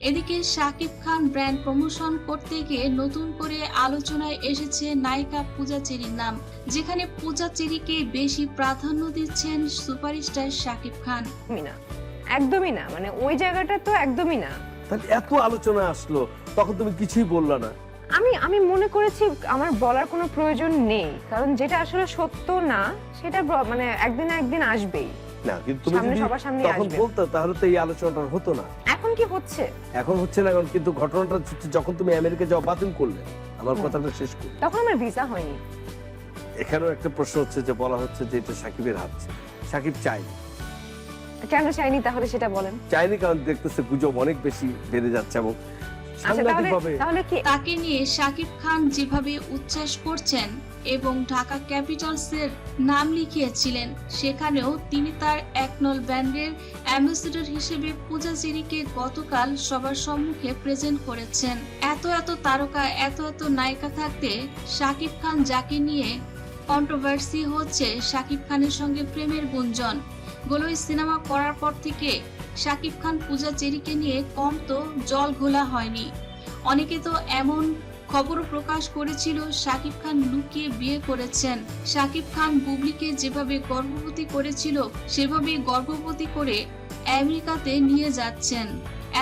এদিকে Shakib Khan brand promotion করতে গিয়ে নতুন করে আলোচনায় এসেছে নায়িকা পূজা চেরির নাম যেখানে পূজা চেরিকে বেশি প্রাধান্য দিচ্ছেন সুপারস্টার শাকিব খান। একদমই না একদমই না মানে ওই জায়গাটা তো একদমই না। তাহলে এত আলোচনা আসলো তখন তুমি কিছুই বললা না। আমি আমি মনে করেছি আমার বলার কোনো প্রয়োজন নেই কারণ যেটা আসলে সত্য না সেটা মানে একদিন না একদিন আসবেই। না কিন্তু তুমি সামনে যদি সবার সামনে তখন আসবে। বলতো তাহলে তো এই আলোচনাটা হতো না। এখন কি হচ্ছে? এখন হচ্ছে না এখন কিন্তু ঘটনাটা হচ্ছে যখন তুমি আমেরিকা যাওয়া বাতিল করলে। আমার কথাটা শেষ করি। তখন আমার ভিসা হয়নি। এখানেও একটা প্রশ্ন হচ্ছে যে বলা হচ্ছে যে এটা সাকিবের হাত। সাকিব চাই কেন চাইনি তাহলে সেটা বলেন। চাইনি কারণ দেখতেছে গুজব অনেক বেশি বেড়ে যাচ্ছে এবং সাংঘাতিকভাবে তাহলে কি তাকে নিয়ে শাকিব খান যেভাবে উচ্ছ্বাস করছেন এবং ঢাকা ক্যাপিটালসের নাম লিখিয়েছিলেন সেখানেও তিনি তার একনল ব্র্যান্ডের অ্যাম্বাসেডর হিসেবে পূজা চেরিকে গতকাল সবার সম্মুখে প্রেজেন্ট করেছেন। এত এত তারকা এত এত নায়িকা থাকতে শাকিব খান যাকে নিয়ে কন্ট্রোভার্সি হচ্ছে শাকিব খানের সঙ্গে প্রেমের গুঞ্জন। গোলই সিনেমা করার পর থেকে শাকিব খান পূজা চেরিকে নিয়ে কম তো জল ঘোলা হয়নি। অনেকে তো এমন খবরও প্রকাশ করেছিল, শাকিব খান লুকিয়ে বিয়ে করেছেন। শাকিব খান বুবলিকে যেভাবে গর্ভবতী করেছিল সেভাবে গর্ভবতী করে আমেরিকাতে নিয়ে যাচ্ছেন।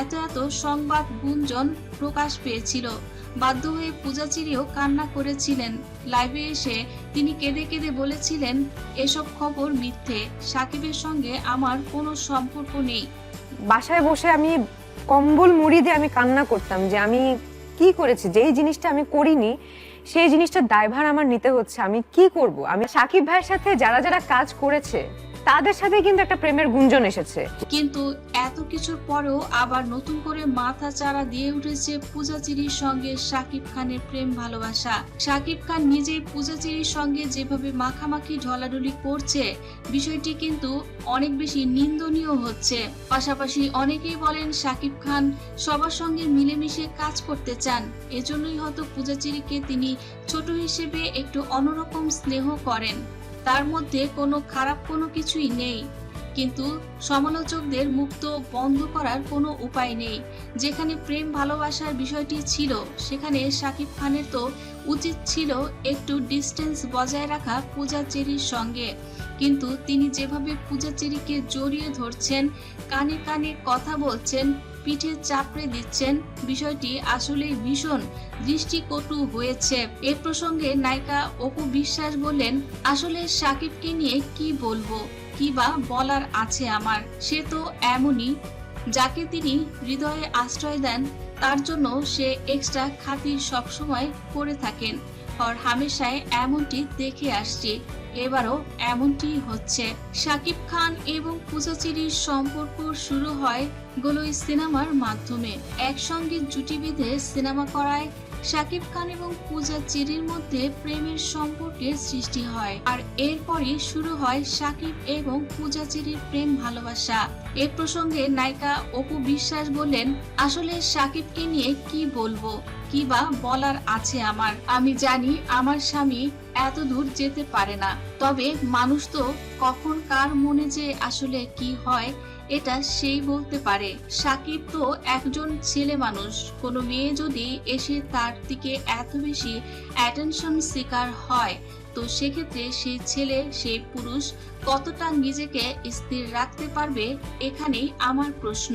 এত এত সংবাদ গুঞ্জন প্রকাশ পেয়েছিল। বাধ্য হয়ে পূজাচিরিও কান্না করেছিলেন। লাইভে এসে তিনি কেঁদে কেঁদে বলেছিলেন, এসব খবর মিথ্যে। সাকিবের সঙ্গে আমার কোনো সম্পর্ক নেই। বাসায় বসে আমি কম্বল মুড়ি দিয়ে আমি কান্না করতাম যে আমি কি করেছি? যেই জিনিসটা আমি করিনি, সেই জিনিসটার দায়ভার আমার নিতে হচ্ছে। আমি কি করব? আমি সাকিব ভাইয়ের সাথে যারা যারা কাজ করেছে তাদের সাথে কিন্তু একটা প্রেমের গুঞ্জন এসেছে। কিন্তু এত কিছুর পরেও আবার নতুন করে মাথা চারা দিয়ে উঠেছে পূজাচিরির সঙ্গে শাকিব খানের প্রেম ভালোবাসা। শাকিব খান নিজেই পূজাচিরির সঙ্গে যেভাবে মাখামাখি ঢলাঢলি করছে, বিষয়টি কিন্তু অনেক বেশি নিন্দনীয় হচ্ছে। পাশাপাশি অনেকেই বলেন শাকিব খান সবার সঙ্গে মিলেমিশে কাজ করতে চান, এজন্যই হয়তো পূজাচিরিকে তিনি ছোট হিসেবে একটু অন্যরকম স্নেহ করেন। তার মধ্যে কোনো খারাপ কোনো কিছুই নেই। কিন্তু সমালোচকদের মুক্ত বন্ধ করার কোনো উপায় নেই। যেখানে প্রেম ভালোবাসার বিষয়টি ছিল, সেখানে শাকিব খানের তো উচিত ছিল একটু ডিস্টেন্স বজায় রাখা পূজা চেরির সঙ্গে। কিন্তু তিনি যেভাবে পূজা চেরিকে জড়িয়ে ধরছেন, কানে কানে কথা বলছেন, পিঠে চাপড়ে দিচ্ছেন, বিষয়টি আসলেই ভীষণ দৃষ্টিকটু হয়েছে। এ প্রসঙ্গে নায়িকা অপু বিশ্বাস বললেন, আসলে সাকিবকে নিয়ে কি বলব? কি বা বলার আছে আমার, সে তো এমনই। যাকে তিনি হৃদয়ে আশ্রয় দেন, তার জন্য সে এক্সট্রা খাতির সবসময় করে থাকেন। আর হামেশায় এমনটি দেখে আসছি, এবারও এমনটি হচ্ছে। শাকিব খান এবং পূজাচিরির সম্পর্ক শুরু হয় গোলই সিনেমার মাধ্যমে। একসঙ্গে জুটি বেঁধে সিনেমা করায় শাকিব খান এবং পূজা চেরির মধ্যে প্রেমের সম্পর্কের সৃষ্টি হয়। আর এরপরই শুরু হয় শাকিব এবং পূজা চেরির প্রেম ভালোবাসা। এ প্রসঙ্গে নায়িকা অপু বিশ্বাস বললেন, আসলে শাকিবকে নিয়ে কি বলব? কি বা বলার আছে আমার। আমি জানি আমার স্বামী এত দূর যেতে পারে না। তবে মানুষ তো কখন কার মনে যে আসলে কি হয় এটা সেই বলতে পারে। সাকিব তো একজন ছেলে মানুষ। কোনো মেয়ে যদি এসে তার দিকে এত বেশি অ্যাটেনশন শিকার হয়, তো সেক্ষেত্রে সেই ছেলে সেই পুরুষ কতটা নিজেকে স্থির রাখতে পারবে, এখানেই আমার প্রশ্ন।